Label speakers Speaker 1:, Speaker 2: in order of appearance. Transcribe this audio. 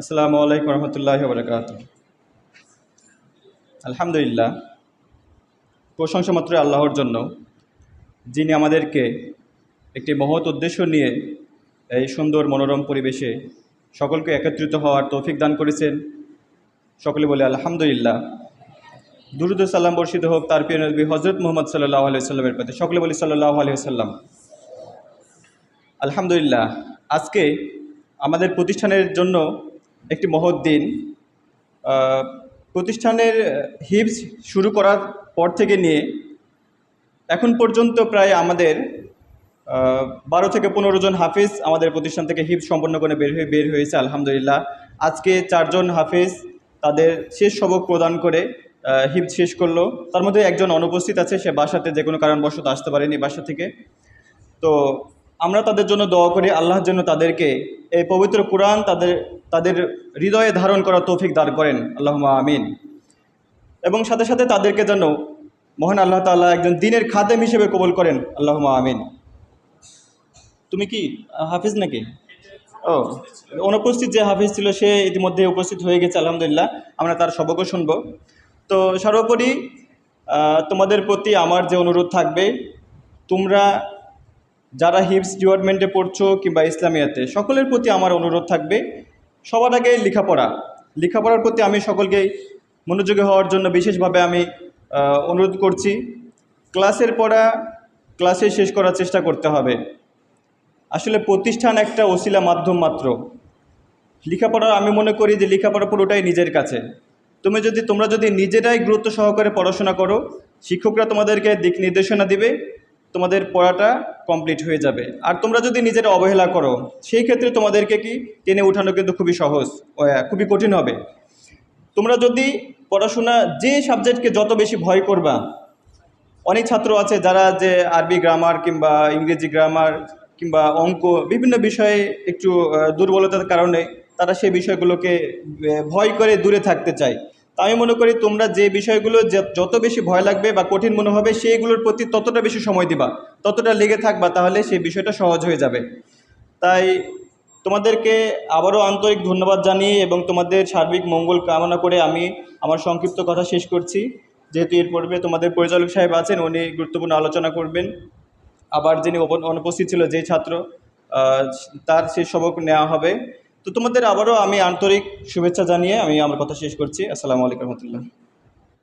Speaker 1: আসসালামু আলাইকুম রহমতুল্লাহ বরকাত আলহামদুলিল্লাহ প্রশংসা মাত্র আল্লাহর জন্য যিনি আমাদেরকে একটি মহৎ উদ্দেশ্য নিয়ে এই সুন্দর মনোরম পরিবেশে সকলকে একত্রিত হওয়ার তৌফিক দান করেছেন। সকলে বলে আলহামদুলিল্লাহ। দুরুদ সাল্লাম বর্ষিত হোক তার প্রিয় নবী হজরত মোহাম্মদ সাল্লাহ আলিয়া সাল্লামের প্রতি। সকলে বলি সাল্লাহ আলিয়া সাল্লাম আলহামদুলিল্লাহ, আজকে আমাদের প্রতিষ্ঠানের জন্য একটি মহৎ দিন। প্রতিষ্ঠানের হিপস শুরু করার পর থেকে নিয়ে এখন পর্যন্ত প্রায় আমাদের বারো থেকে পনেরো জন হাফিজ আমাদের প্রতিষ্ঠান থেকে হিপস সম্পন্ন করে বের হয়ে, বের হয়েছে, আলহামদুলিল্লাহ। আজকে চারজন হাফিজ তাদের শেষ সবক প্রদান করে হিপ শেষ করল। তার মধ্যে একজন অনুপস্থিত আছে, সে বাসাতে যে কোনো কারণবশত আসতে পারেনি বাসা থেকে। তো আমরা তাদের জন্য দোয়া করি আল্লাহর জন্য তাদেরকে এই পবিত্র কোরআন তাদের তাদের হৃদয়ে ধারণ করার তৌফিক দান করেন। আল্লাহ আমিন। এবং সাথে সাথে তাদেরকে যেন মহান আল্লাহ তাআলা একজন দিনের খাদেম হিসেবে কবল করেন। আল্লাহ আমিন। তুমি কি হাফিজ নাকি? ও, অনুপস্থিত যে হাফিজ ছিল সে ইতিমধ্যে উপস্থিত হয়ে গেছে, আলহামদুলিল্লাহ। আমরা তার সবকও শুনব। তো সর্বোপরি তোমাদের প্রতি আমার যে অনুরোধ থাকবে, তোমরা যারা হিপস ডিপার্টমেন্টে পড়ছো কিংবা ইসলামিয়াতে, সকলের প্রতি আমার অনুরোধ থাকবে, সবার আগে লেখাপড়া। লেখাপড়ার প্রতি আমি সকলকে মনোযোগী হওয়ার জন্য বিশেষভাবে আমি অনুরোধ করছি। ক্লাসের পড়া, ক্লাসে শেষ করার চেষ্টা করতে হবে। আসলে প্রতিষ্ঠান একটা ওসিলা মাধ্যম মাত্র। লেখাপড়া আমি মনে করি যে লেখাপড়া পুরোটাই নিজের কাছে। তুমি যদি, তোমরা যদি নিজেরাই গুরুত্ব সহকারে পড়াশোনা করো, শিক্ষকরা তোমাদেরকে দিক নির্দেশনা দিবে। তোমাদের পড়াটা কমপ্লিট হয়ে যাবে। আর তোমরা যদি নিজেরা অবহেলা করো, সেই ক্ষেত্রে তোমাদেরকে কি টেনে ওঠানো কিন্তু খুবই সহজ খুবই কঠিন হবে। তোমরা যদি পড়াশোনা যে সাবজেক্টকে যত বেশি ভয় করবা, অনেক ছাত্র আছে যারা যে আরবি গ্রামার কিংবা ইংরেজি গ্রামার কিংবা অঙ্ক বিভিন্ন বিষয়ে একটু দুর্বলতার কারণে তারা সেই বিষয়গুলোকে ভয় করে দূরে থাকতে চায়। আমি মনে করি তোমরা যে বিষয়গুলো যত বেশি ভয় লাগবে বা কঠিন মনে হবে, সেইগুলোর প্রতি ততটা বেশি সময় দিবা। ততটা লেগে থাকবা, তাহলে সেই বিষয়টা সহজ হয়ে যাবে। তাই তোমাদেরকে আবারও আন্তরিক ধন্যবাদ জানিয়ে এবং তোমাদের সার্বিক মঙ্গল কামনা করে আমি আমার সংক্ষিপ্ত কথা শেষ করছি। যেহেতু এর পূর্বে তোমাদের পরিচালক সাহেব আছেন, উনি গুরুত্বপূর্ণ আলোচনা করবেন। আবার যিনি অনুপস্থিত ছিল যে ছাত্র তার সেই সবক নেওয়া হবে। তো তোমাদের আবারও আমি আন্তরিক শুভেচ্ছা জানিয়ে আমি আমার কথা শেষ করছি। আসসালামু আলাইকুম রহমতুল্লাহ।